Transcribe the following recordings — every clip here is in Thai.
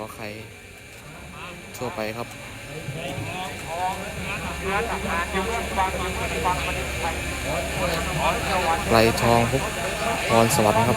อไข่ทั่วไปครับไหลทองพุกพรสวัสดิ์ครับ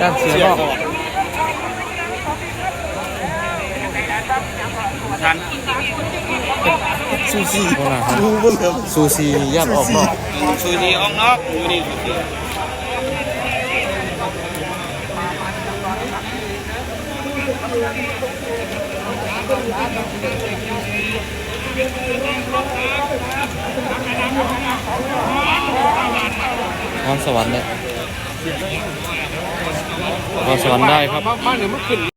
ด้านเสียบอกทันซูซีโน่นนะครับซูซีย่านออกนอกชูชีออกนอกอยู่นี่ชูชีพรสวรรค์เนี่ย ก็สอนได้ครับ บ้านเนี่ยมันขึ้น